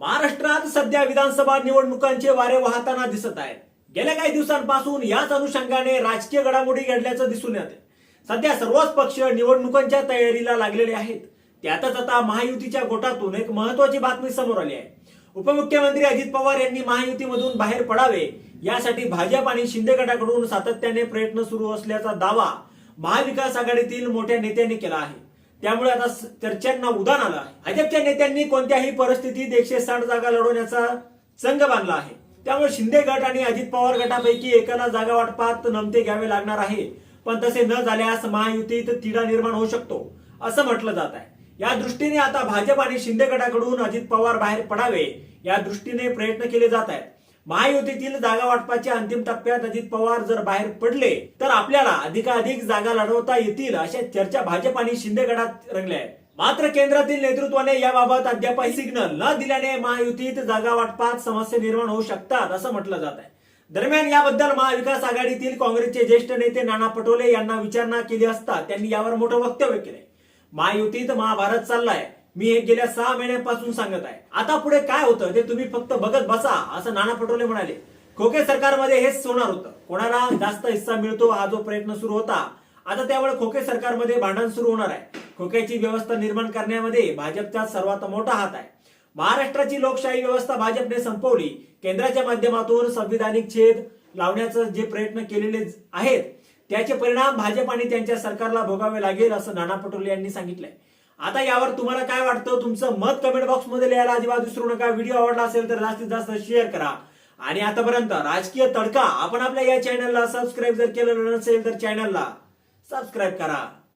महाराष्ट्रात सध्या विधानसभा निवडणुकांचे वारे वाहताना दिसत आहेत. गेल्या काही दिवसांपासून याच अनुषंगाने राजकीय घडामोडी घडल्याचं दिसून येते सध्या सर्वच पक्ष निवडणुकांच्या तयारीला लागलेले आहेत. त्यातच आता महायुतीच्या गोटातून एक महत्वाची बातमी समोर आली आहे. उपमुख्यमंत्री अजित पवार यांनी महायुतीमधून बाहेर पडावे यासाठी भाजप आणि शिंदे गटाकडून सातत्याने प्रयत्न सुरू असल्याचा दावा महाविकास आघाडीतील मोठ्या नेत्यांनी केला आहे. त्यामुळे आता चर्चांना उदान आलं आहे. भाजपच्या नेत्यांनी कोणत्याही परिस्थितीत एकशे साठ जागा लढवण्याचा संघ बांधला आहे. त्यामुळे शिंदे गट आणि अजित पवार गटापैकी एकाला जागा वाटपात नमते घ्यावे लागणार आहे. पण तसे न झाल्यास महायुतीत तिढा निर्माण होऊ शकतो असं म्हटलं जात आहे. या दृष्टीने आता भाजप आणि शिंदे गटाकडून अजित पवार बाहेर पडावे या दृष्टीने प्रयत्न केले जात आहेत. महायुतीतील जागा वाटपाच्या अंतिम टप्प्यात अजित पवार जर बाहेर पडले तर आपल्याला अधिकाधिक जागा लढवता येतील अशा चर्चा भाजप आणि शिंदे गटात रंगल्या आहेत. मात्र केंद्रातील नेतृत्वाने याबाबत अद्यापही सिग्नल न दिल्याने महायुतीत जागा वाटपात समस्या निर्माण होऊ शकतात असं म्हटलं जात आहे. दरम्यान याबद्दल महाविकास आघाडीतील काँग्रेसचे ज्येष्ठ नेते नाना पटोले यांना विचारणा केली असता त्यांनी यावर मोठं वक्तव्य केलंय. महायुतीत महाभारत चाललाय. मी हे गेल्या सहा महिन्यापासून सांगत आहे. आता पुढे काय होतं ते तुम्ही फक्त बघत बसा असं नाना पटोले म्हणाले. खोके सरकारमध्ये हेच होणार होतं. कोणाला जास्त हिस्सा मिळतो हा जो प्रयत्न सुरू होता आता त्यामुळे खोके सरकारमध्ये भांडण सुरू होणार आहे. खोक्याची व्यवस्था निर्माण करण्यामध्ये भाजपचा सर्वात मोठा हात आहे. महाराष्ट्राची लोकशाही व्यवस्था भाजपने संपवली. केंद्राच्या माध्यमातून संविधानिक छेद लावण्याचा जे प्रयत्न केलेले आहेत त्याचे परिणाम भाजप आणि त्यांच्या सरकारला भोगावे लागेल असं नाना पटोले यांनी सांगितलंय. आता यावर तुम्हाला काय वाटतं? तुमचं मत कमेंट बॉक्समध्ये लिहायला अजिबात विसरू नका. व्हिडिओ आवडला असेल तर जास्तीत जास्त शेअर करा. आणि आतापर्यंत राजकीय तडका. आपण आपल्या या चॅनलला सबस्क्राईब जर केलं नसेल तर चॅनलला सबस्क्राईब करा.